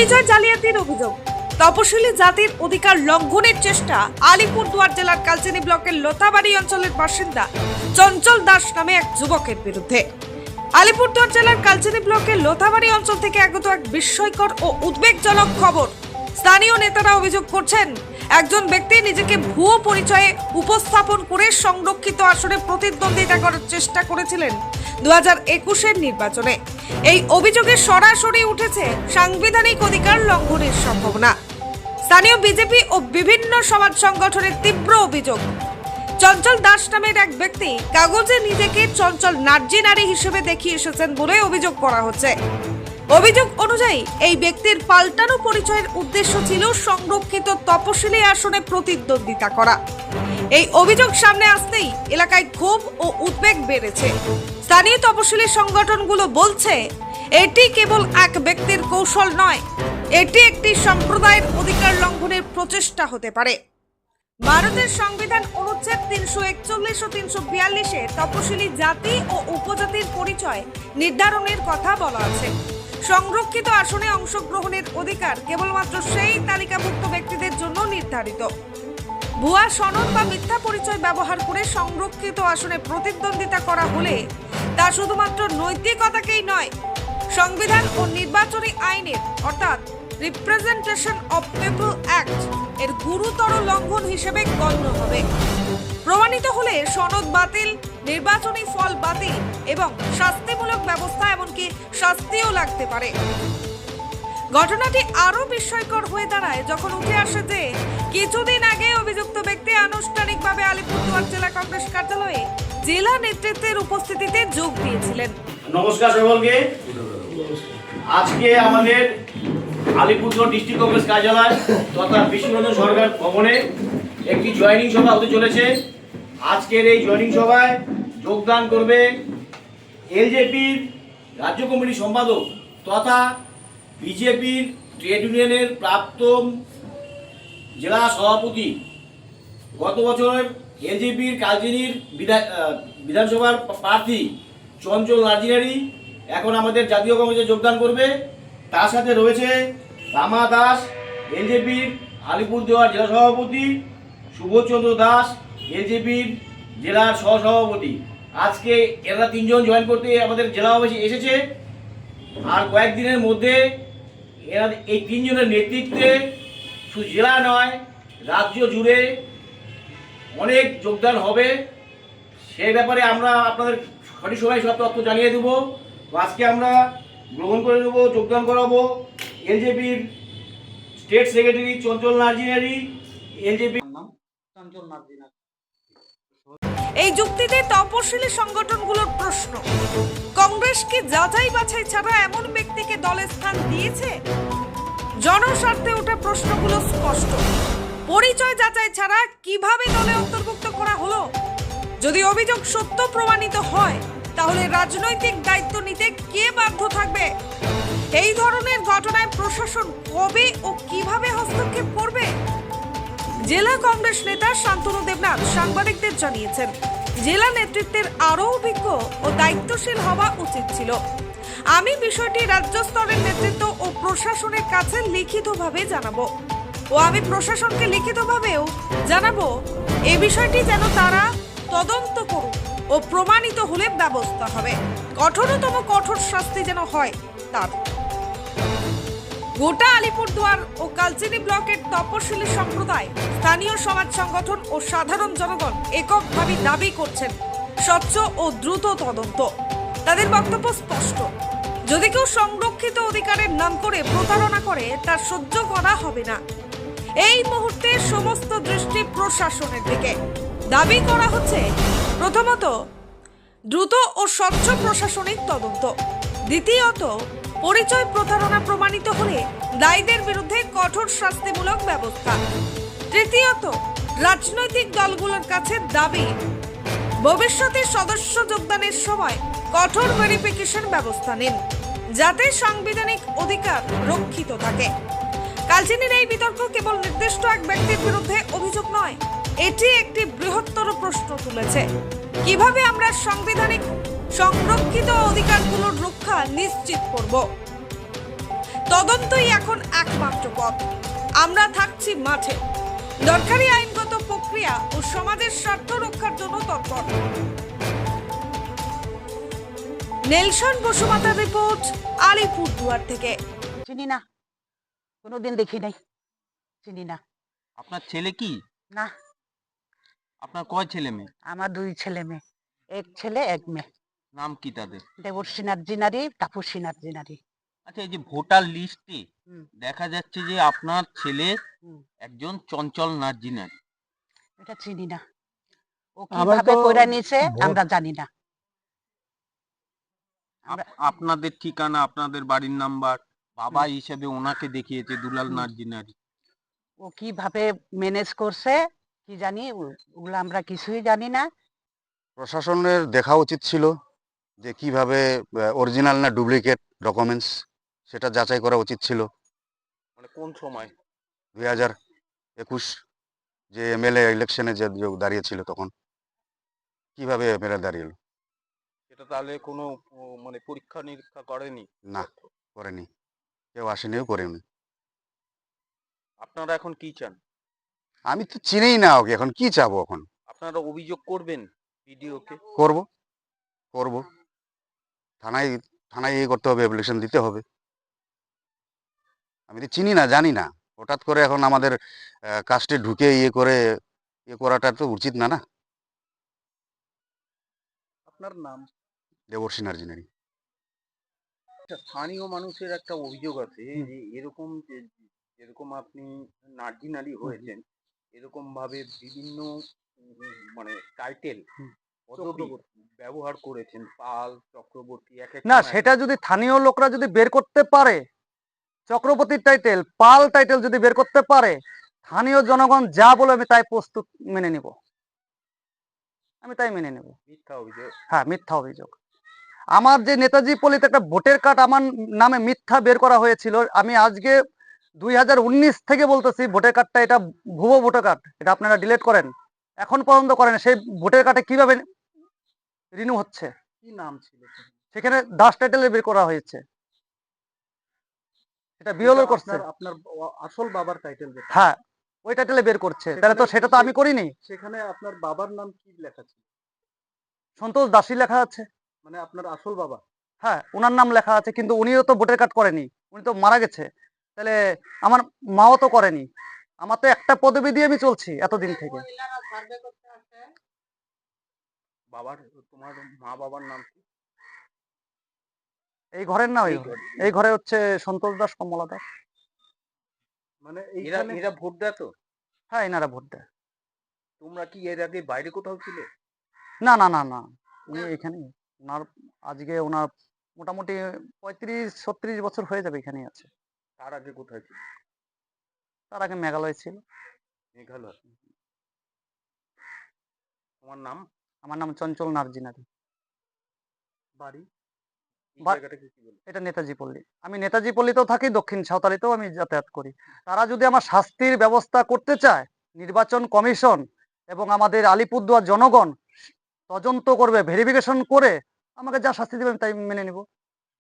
পরিচয় জালিয়াতির অভিযোগ। তপশিলি জাতির অধিকার লঙ্ঘনের চেষ্টা আলিপুরদুয়ার জেলার কালচিনি ব্লকের লতাবাড়ি অঞ্চলের বাসিন্দা চঞ্চল দাস নামে এক যুবকের বিরুদ্ধে। আলিপুরদুয়ার জেলার কালচিনি ব্লকের লতাবাড়ি অঞ্চল থেকে আগত এক বিস্ময়কর ও উদ্বেগজনক খবর। স্থানীয় নেতারা অভিযোগ করছেন, একজন ব্যক্তি নিজেকে ভুয়ো পরিচয়ে উপস্থাপন করে সংরক্ষিত আসনে প্রতিদ্বন্দ্বিতা করার চেষ্টা করেছিলেন দু হাজার একুশের নির্বাচনে। এই অভিযোগে সরাসরি উঠেছে সাংবিধানিক অধিকার লঙ্ঘনের সম্ভাবনা। স্থানীয় বিজেপি ও বিভিন্ন সমাজ সংগঠনের তীব্র অভিযোগ। চঞ্চল দাস নামের এক ব্যক্তি কাগজে নিজেকে চঞ্চল নার্জি নারী হিসেবে দেখিয়ে এসেছেন বলে অভিযোগ করা হচ্ছে। অভিযোগ অনুযায়ী, এই ব্যক্তির পাল্টানো পরিচয়ের উদ্দেশ্য ছিল সংরক্ষিত তপশিলি আসনে প্রতিদ্বন্দ্বিতা করা। এই অভিযোগ সামনে আসতেই এলাকায় ক্ষোভ ও উদ্বেগ বেড়েছে। স্থানীয় তপশিলি সংগঠনগুলো বলছে, এটি কেবল এক ব্যক্তির কৌশল নয়, এটি একটি সম্প্রদায়ের অধিকার লঙ্ঘনের প্রচেষ্টা হতে পারে। ভারতের সংবিধান অনুচ্ছেদ তিনশো একচল্লিশ ও তিনশো বিয়াল্লিশে তপশিলি জাতি ও উপজাতির পরিচয় নির্ধারণের কথা বলা আছে। সংরক্ষিত আসনে অংশগ্রহণের অধিকার কেবলমাত্র সেই তালিকাভুক্ত ব্যক্তিদের জন্য নির্ধারিত। ভুয়া সনদ বা মিথ্যা পরিচয় ব্যবহার করে সংরক্ষিত আসনে প্রতিদ্বন্দ্বিতা করা হলে তা শুধুমাত্র নৈতিকতাকেই নয়, সংবিধান ও নির্বাচনী আইনের, অর্থাৎ রিপ্রেজেন্টেশন অব পিপল অ্যাক্ট এর গুরুতর লঙ্ঘন হিসেবে গণ্য হবে। প্রমাণিত হলে সনদ বাতিল, নির্বাচনী ফল বাতিল এবং শাস্তিমূলক ব্যবস্থা এমনকি শাস্তিও লাগতে পারে। ঘটনাটি আরও বিস্ময়কর হয়ে দাঁড়ায় যখন উঠে আসে যে কিছুদিন আগে অভিযুক্ত ব্যক্তি আনুষ্ঠানিকভাবে আলিপুরদুয়ার জেলা কংগ্রেস কার্যালয়ে জেলা নেতৃত্বের উপস্থিতিতে যোগ দিয়েছিলেন। নমস্কার সকলকে আজকে আমাদের আলিপুরদুয়ার ডিস্ট্রিক্ট কংগ্রেস কার্যালয় তথা বিষ্ণুরঞ্জন সরকার ভবনে একটি জয়েনিং সভা হতে চলেছে। আজকের এই জয়েনিং সভায় যোগদান করবে এলজেপির রাজ্য কমিটির সম্পাদক তথা বিজেপির ট্রেড ইউনিয়নের প্রাক্তন জেলা সভাপতি, গত বছর এলজেপির কালচিনির বিধা- বিধানসভার প্রার্থী চঞ্চল নার্জিনারি এখন আমাদের জাতীয় কংগ্রেসে যোগদান করবে। তার সাথে রয়েছে রামা দাস এলজেপির আলিপুরদুয়ার জেলা সভাপতি, সুবোধচন্দ্র দাস এলজেপির জেলার সহসভাপতি। আজকে এরা তিনজন জয়েন করতে আমাদের জেলা অফিসে এসেছে। আর কয়েকদিনের মধ্যে এরা এই তিনজনের নেতৃত্বে শুধু জেলা নয়, রাজ্য জুড়ে অনেক যোগদান হবে। সেই ব্যাপারে আমরা আপনাদের সঠিক সময় সব তথ্য জানিয়ে দেবো। আজকে আমরা গ্রহণ করে নেব, যোগদান করাবো। এলজেপির state secretary Chanchal Narzinari, LJP নাম চঞ্চল মার্জিনা এই যুক্তিতে তপশিলি সংগঠনগুলোর প্রশ্ন। কংগ্রেস কি যাচাই বাছাই ছাড়া এমন ব্যক্তিকে দলে স্থান দিয়েছে? জনস্বার্থে ওঠা প্রশ্নগুলো স্পষ্ট। পরিচয় যাচাই ছাড়া কীভাবে দলে অন্তর্ভুক্ত করা হলো? যদি অভিযোগ সত্য প্রমাণিত হয়, তাহলে রাজনৈতিক দায়িত্ব নিতে কে বাধ্য থাকবে? এই ধরনের ঘটনায় প্রশাসন কবে ও কীভাবে হস্তক্ষেপ জেলা কংগ্রেস নেতা শান্তনু দেবনাথ সাংবাদিকদের জানিয়েছেন, জেলা নেতৃত্বের আরও অভিজ্ঞ ও দায়িত্বশীল হওয়া উচিত ছিল। আমি বিষয়টি রাজ্য স্তরের নেতৃত্ব ও প্রশাসনের কাছে লিখিতভাবে জানাব। ও আমি প্রশাসনকে লিখিতভাবেও জানাব, এ বিষয়টি যেন তারা তদন্ত করুক ও প্রমাণিত হলে ব্যবস্থা হবে। কঠোরতম কঠোর শাস্তি যেন হয় তার। গোটা আলিপুরদুয়ার ও কালচিনি ব্লকের তপশিলি সম্প্রদায়, স্থানীয় সমাজ সংগঠন ও সাধারণ জনগণ এককভাবে দাবি করছেন স্বচ্ছ ও দ্রুত তদন্ত। তাদের বক্তব্য স্পষ্ট। যদি কেউ সংরক্ষিত অধিকারের নাম করে প্রতারণা করে তার সহ্য করা হবে না। এই মুহূর্তে সমস্ত দৃষ্টি প্রশাসনের দিকে। দাবি করা হচ্ছে, প্রথমত, দ্রুত ও স্বচ্ছ প্রশাসনিক তদন্ত। দ্বিতীয়ত পরিচয় প্রতারণা প্রমাণিত হলে দায়ীদের বিরুদ্ধে কঠোর শাস্তিমূলক ব্যবস্থা। তৃতীয়ত, রাজনৈতিক দলগুলোর কাছে দাবি। ভবিষ্যতে সদস্য যোগদানের সময় কঠোর ভেরিফিকেশন ব্যবস্থা নিন, যাতে সাংবিধানিক অধিকার রক্ষিত থাকে। কালচিনির এই বিতর্ক কেবল নির্দিষ্ট এক ব্যক্তির বিরুদ্ধে অভিযোগ নয়, এটি একটি বৃহত্তর প্রশ্ন তুলেছে। কীভাবে আমরা সাংবিধানিক সংরক্ষিত অধিকারগুলোর রক্ষা নিশ্চিত করব। তদন্তই এখন একমাত্র পথ। আমরা থাকছি মাঠে। দরকারি আইনগত প্রক্রিয়া ও সমাজের স্বার্থ রক্ষার জন্য তৎপর। নেলসন বসুমাতার রিপোর্ট আলিপুরদুয়ার থেকে। চিনি না। কোনোদিন দেখি নাই। চিনি না। আপনার ছেলে কি? না। আপনার কয় ছেলে মেয়ে? আমার দুই ছেলে মেয়ে। এক ছেলে এক মেয়ে। নাম কি তাদের? দেবর্ষী নার্জিনারি তাপসী নার্জিনারি আচ্ছা এই যে ভোটার লিস্টে দেখা যাচ্ছে যে আপনার ছেলে একজন চঞ্চল নার্জিনার এটা চিনি না। ও কীভাবে করে নিছে আমরা জানি না। আপনাদের ঠিকানা আপনাদের বাড়ির নাম্বার বাবা হিসেবে ওনাকে দেখিয়েছে দুলাল। নার্জিনারি ও কীভাবে ম্যানেজ করছে কি জানি ওগুলো আমরা কিছুই জানি না। প্রশাসনের দেখা উচিত ছিল। যে কীভাবে অরিজিনাল না ডুপ্লিকেট ডকুমেন্টস সেটা যাচাই করা উচিত ছিল। মানে কোন সময়? দুই হাজার একুশ যে এমএলএ ইলেকশনে যে দাঁড়িয়েছিল তখন। কীভাবে এমএলএ দাঁড়িয়েল সেটা তাহলে কোনো মানে পরীক্ষা নিরীক্ষা করেনি? না করেনি। কেউ আসেনিও করেনি। আপনারা এখন কি চান? আমি তো চিনিই না ওকে এখন কি চাবো এখন? আপনারা অভিযোগ করবেন ভিডিওকে? করব। করব। থানায় থানায় ইয়ে করতে হবে অ্যাপ্লিকেশন দিতে হবে। আমি তো চিনি না জানি না। হঠাৎ করে এখন আমাদের কাস্টে ঢুকে ইয়ে করে ইয়ে করাটা তো উচিত না না? আপনার নাম? দেবর্ষী নার্জিনারি স্থানীয় মানুষের একটা অভিযোগ আছে যে এরকম যে যেরকম আপনি নার্জিনারি হয়েছেন এরকম ভাবে বিভিন্ন মানে টাইটেল ব্যবহার করেছেন পাল চক্রবর্তী না সেটা যদি স্থানীয় লোকরা যদি বের করতে পারে চক্রবর্তীর টাইটেল পাল টাইটেল যদি বের করতে পারে স্থানীয় জনগণ যা বলে আমি তাই প্রস্তুত মেনে নিব। আমি তাই মেনে নেব। মিথ্যা অভিযোগ। হ্যাঁ মিথ্যা অভিযোগ। আমার যে নেতাজি পল্লীতে একটা ভোটের কার্ড আমার নামে মিথ্যা বের করা হয়েছিল আমি আজকে দুই হাজার উনিশ থেকে বলতেছি ভোটার কার্ডটা এটা ভুয়ো ভোটার কার্ড এটা আপনারা ডিলিট করেন। এখন পর্যন্ত করেন সেই ভোটের কার্ডে কীভাবে রিনিউ হচ্ছে। কি নাম ছিল? সেখানে দাস টাইটেলে বের করা হয়েছে। এটা বিওলোর করছে। আপনার আসল বাবার টাইটেল হ্যাঁ ওই টাইটেলে বের করছে। তাহলে তো সেটা তো আমি করিনি। সেখানে আপনার বাবার নাম কি লেখা ছিল? সন্তোষ দাসী লেখা আছে। মানে আপনার আসল বাবা? হ্যাঁ ওনার নাম লেখা আছে কিন্তু উনিও তো ভোটার কার্ড করেনি। উনি তো মারা গেছে। তাহলে আমার মাও তো করেনি। আমার তো একটা পদবি দিয়ে আমি চলছি এতদিন থেকে। বাবার তোমার মা বাবার নাম কি? এই ঘরের না ওই এই ঘরে? হচ্ছে সন্তোষ দাস কমলা দাস। মানে এরা এরা ভোট দেয় তো? হ্যাঁ এনারা ভোট দেয়। তোমরা কি এর আগে বাইরে কোথাও ছিলে? না না না না। উনি এখানে ওনার আজকে ওনার মোটামুটি পঁয়ত্রিশ ছত্রিশ বছর হয়ে যাবে এখানেই আছে। তার আগে কোথায় ছিল? তার আগে মেঘালয় ছিল। মেঘালয়। তোমার নাম? আমার নাম চঞ্চল নার্জিনারি বাড়ি? এটা নেতাজি পল্লী। আমি নেতাজি পল্লীতেও থাকি দক্ষিণ সাঁওতালিতেও আমি যাতায়াত করি। তারা যদি আমার শাস্তির ব্যবস্থা করতে চায় নির্বাচন কমিশন এবং আমাদের আলিপুরদুয়ার জনগণ তদন্ত করবে ভেরিফিকেশন করে আমাকে যা শাস্তি দেবে আমি তাই মেনে নিব।